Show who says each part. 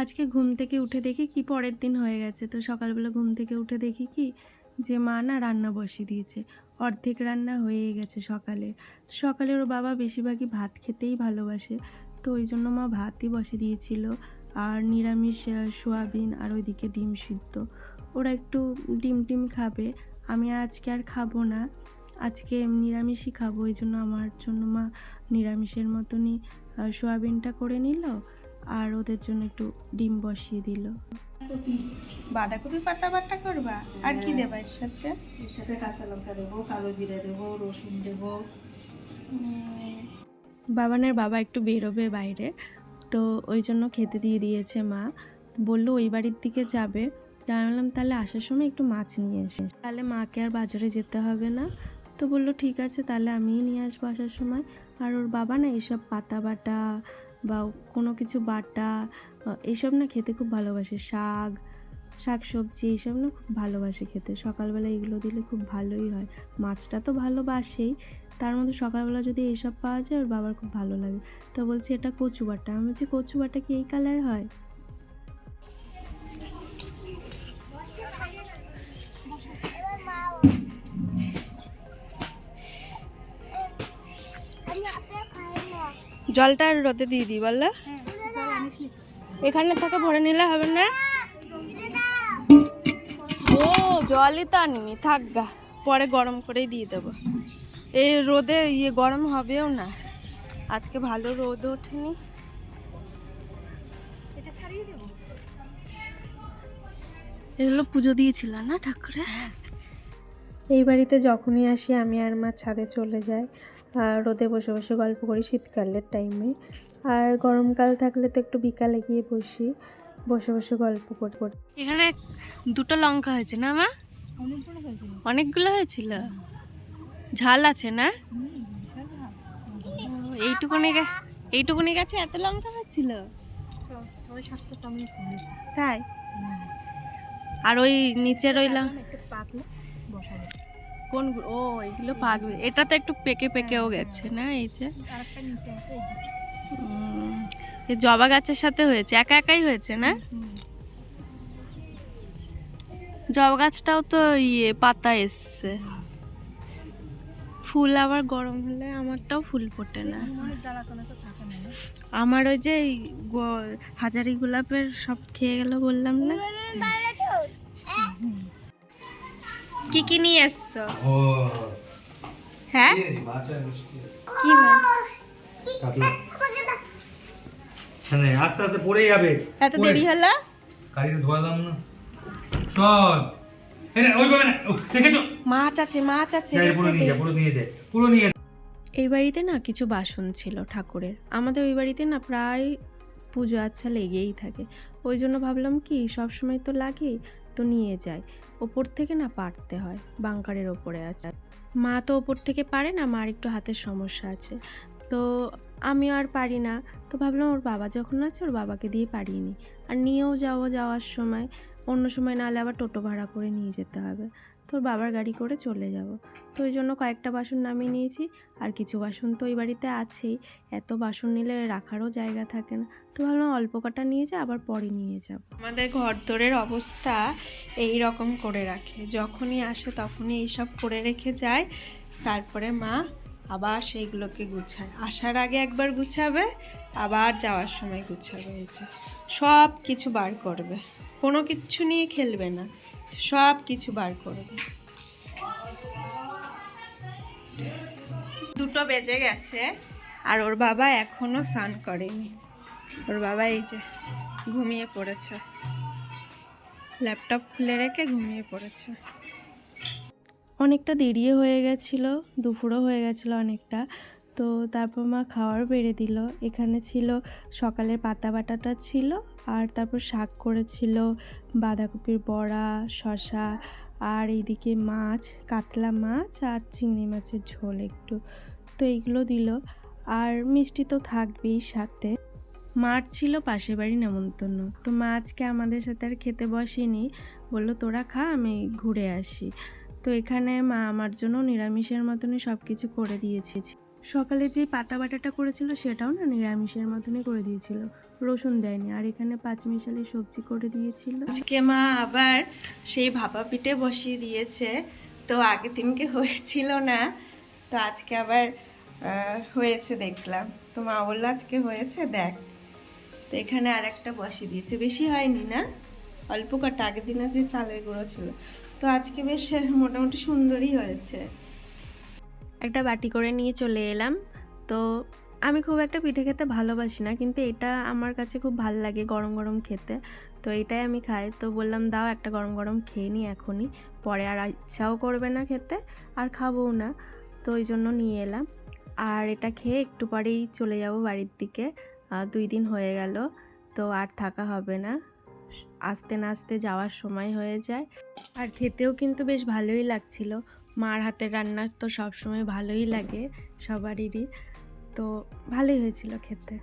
Speaker 1: আজকে ঘুম থেকে উঠে দেখি কি পরের দিন হয়ে গেছে। তো সকালবেলা ঘুম থেকে উঠে দেখি কি? যে মা না রান্না বসিয়ে দিয়েছে। অর্ধেক রান্না হয়ে গেছে সকালে। সকালে ওর বাবা বেশিরভাগই ভাত খেতেই ভালোবাসে। তো ওই জন্য মা ভাতই বসিয়ে দিয়েছিল। আর নিরামিষ সোয়াবিন আর ওইদিকে ডিম সিদ্ধ। ওরা একটু ডিম টিম খাবে। আমি আজকে আর খাব না। আজকে নিরামিষই খাব। ওই জন্য আমার জন্য মা নিরামিষের মতনই সোয়াবিনটা করে নিল। আর ওদের জন্য একটু ডিম বসিয়ে দিল।
Speaker 2: বাঁধাকপি। পাতা বাটা করবা? আর কি দেবা এর সাথে?
Speaker 3: এর সাথে কাঁচা লঙ্কা দেবো কালো জিরা দেবো রসুন দেবো।
Speaker 1: বাবানের বাবা একটু বেরোবে বাইরে তো ওই জন্য খেতে দিয়ে দিয়েছে মা। বলল ওই বাড়ির দিকে যাবে। আমি বললাম তাহলে আসার সময় একটু মাছ নিয়ে এসে। তাহলে মাকে আর বাজারে যেতে হবে না। তো বলল ঠিক আছে তাহলে আমিই নিয়ে আসব আসার সময়। আর ওর বাবা না এইসব পাতা বাটা বা কোনো কিছু বাটা এসব এইসব না খেতে খুব ভালোবাসে। শাক শাক সবজি এইসব না খুব ভালোবাসে খেতে। সকালবেলা এগুলো দিলে খুব ভালোই হয়। মাছটা তো ভালোবাসেই। তার মধ্যে সকালবেলা যদি এইসব পাওয়া যায়, ওর বাবার খুব ভালো লাগে। তো বলছি, এটা কচু বাটা আমি বলছি কচু বাটা কি এই কালার হয়? জলটা রোদে দিয়ে দিই বললা এখানে থেকে ভরে নিলে হবে না? ও জলই তো আনিনি থাক গা পরে গরম করেই দিয়ে দেবো। এই রোদে ইয়ে গরম হবেও না আজকে ভালো রোদ ওঠেনি। এগুলো পুজো দিয়েছিল না ঠাকুরে এই বাড়িতে যখনই আসি আমি আর মা ছাদে চলে যাই। রোদে বসে বসে গল্প করি শীতকালের টাইমে আর গরমকাল থাকলে তো একটু বিকালে গিয়ে বসি বসে বসে গল্প করি করি। এখানে দুটো লঙ্কা হয়েছে না মা?
Speaker 3: অনেকগুলো হয়েছিল।
Speaker 1: ঝাল আছে না? এইটুকুনি গে- এইটুকুনি গাছে এত লঙ্কা হয়েছিল? তাই? আর ওই নিচের ওই লঙ্কা
Speaker 3: একটু পাকলে বসাবো।
Speaker 1: কোন ও এগুলো পাকবে এটা তো একটু পেকে পেকেও গেছে না এই যে?
Speaker 3: আর একটা নিচে আছে এই যে।
Speaker 1: জবা গাছের সাথে হয়েছে। একা একাই হয়েছে না? জবা গাছটাও তো ইয়ে পাতা এসছে। ফুল আবার গরম হলে আমারটাও ফুল ফোটে না? আমার ওই যে এই হাজারি গোলাপের সব খেয়ে গেল বললাম না? কি কি নিয়ে এসছো?
Speaker 4: ও
Speaker 1: হ্যাঁ? কি মাছ
Speaker 4: কাতলা। হ্যাঁ আস্তে আস্তে পড়ে যাবে।
Speaker 1: এত দেরি হলো?
Speaker 4: গাড়িটা ধোয়ালাম না। চল। ওইভাবে না দেখেছ?
Speaker 1: মাছ আছে মাছ আছে
Speaker 4: পুরো নিয়ে পুরো নিয়ে দে পুরো নিয়ে
Speaker 1: এই বাড়িতে না কিছু বাসন ছিল ঠাকুরের। আমাদের ওই বাড়িতে না প্রায় পুজো আচ্ছা লেগেই থাকে। ওই জন্য ভাবলাম কি সবসময় তো লাগে তো নিয়ে যায়। ওপর থেকে না পারতে হয়, বাংকারের ওপরে আছে। মা তো ওপর থেকে পারে না, মার একটু হাতের সমস্যা আছে। তো আমিও আর পারি না। তো ভাবলাম ওর বাবা যখন আছে, ওর বাবাকে দিয়ে পারিয়ে নিই। আর নিয়েও যাব যাওয়ার সময় অন্য সময় নাহলে আবার টোটো ভাড়া করে নিয়ে যেতে হবে। তো ওর বাবার গাড়ি করে চলে যাব। তো ওই জন্য কয়েকটা বাসন নামিয়ে নিয়েছি। আর কিছু বাসন তো ওই বাড়িতে আছেই। এত বাসন নিলে রাখারও জায়গা থাকে না। তো ভাবলাম অল্প কটা নিয়ে যা, আবার পরে নিয়ে যাব। আমাদের ঘর দোরের অবস্থা এই রকম করে রাখে। যখনই আসে তখনই এইসব করে রেখে যায়। তারপরে মা আবার সেইগুলোকে গুছায়। আসার আগে একবার গুছাবে, আবার যাওয়ার সময় গুছাবে। এই যে সব কিছু বার করবে। কোনো কিছু নিয়ে খেলবে না। সব কিছু বার করবে। দুটো বেজে গেছে আর ওর বাবা এখনও স্নান করেনি। ওর বাবা এই যে ঘুমিয়ে পড়েছে। ল্যাপটপ খুলে রেখে ঘুমিয়ে পড়েছে। অনেকটা দেরিও হয়ে গেছিল দুপুরও হয়ে গেছিল অনেকটা। তো তারপর মা খাওয়ার বেড়ে দিল। এখানে ছিল সকালের পাতা বাটাটা ছিল আর তারপর শাক করেছিল, বাঁধাকপির বড়া শশা আর এইদিকে মাছ, কাতলা মাছ আর চিংড়ি মাছের ঝোল একটু। তো এইগুলো দিল। আর মিষ্টি তো থাকবেই সাথে। মার ছিল পাশের বাড়ি নেমন্তন্ন। তো মা আজকে আমাদের সাথে আর খেতে বসেনি। বলল, তোরা খা, আমি ঘুরে আসি। তো এখানে মা আমার জন্য নিরামিষের মতনই সব কিছু করে দিয়েছি। সকালে যে পাতা বাটাটা করেছিল সেটাও না নিরামিষের মতনই করে দিয়েছিল। রসুন দেয়নি, আর এখানে পাঁচমিশালি সবজি করে দিয়েছিল। আজকে মা আবার সেই ভাপা পিঠে বসিয়ে দিয়েছে, তো আগের দিনকে হয়েছিল না, তো আজকে আবার হয়েছে দেখলাম। তো মা বলল আজকে হয়েছে, দেখ। তো এখানে আর একটা বসিয়ে দিয়েছে। বেশি হয়নি না? অল্প কটা, আগের দিনে যে চালের গুঁড়ো ছিল। তো আজকে বেশ মোটামুটি সুন্দরই হয়েছে। একটা বাটি করে নিয়ে চলে এলাম। তো আমি খুব একটা পিঠে খেতে ভালোবাসি না, কিন্তু এটা আমার কাছে খুব ভালো লাগে গরম গরম খেতে। তো এটাই আমি খাই। তো বললাম, দাও একটা গরম গরম খেয়ে নিই এখনই। পরে আর ইচ্ছাও করবে না খেতে, আর খাবও না। তো ওই জন্য নিয়ে এলাম। আর এটা খেয়ে একটু পরেই চলে যাব বাড়ির দিকে। দুই দিন হয়ে গেল। তো আর থাকা হবে না। আস্তে না আস্তে যাওয়ার সময় হয়ে যায়। আর খেতেও কিন্তু বেশ ভালোই লাগছিল। মার হাতের রান্না তো সবসময় ভালোই লাগে সবারই তো ভালোই হয়েছিল খেতে।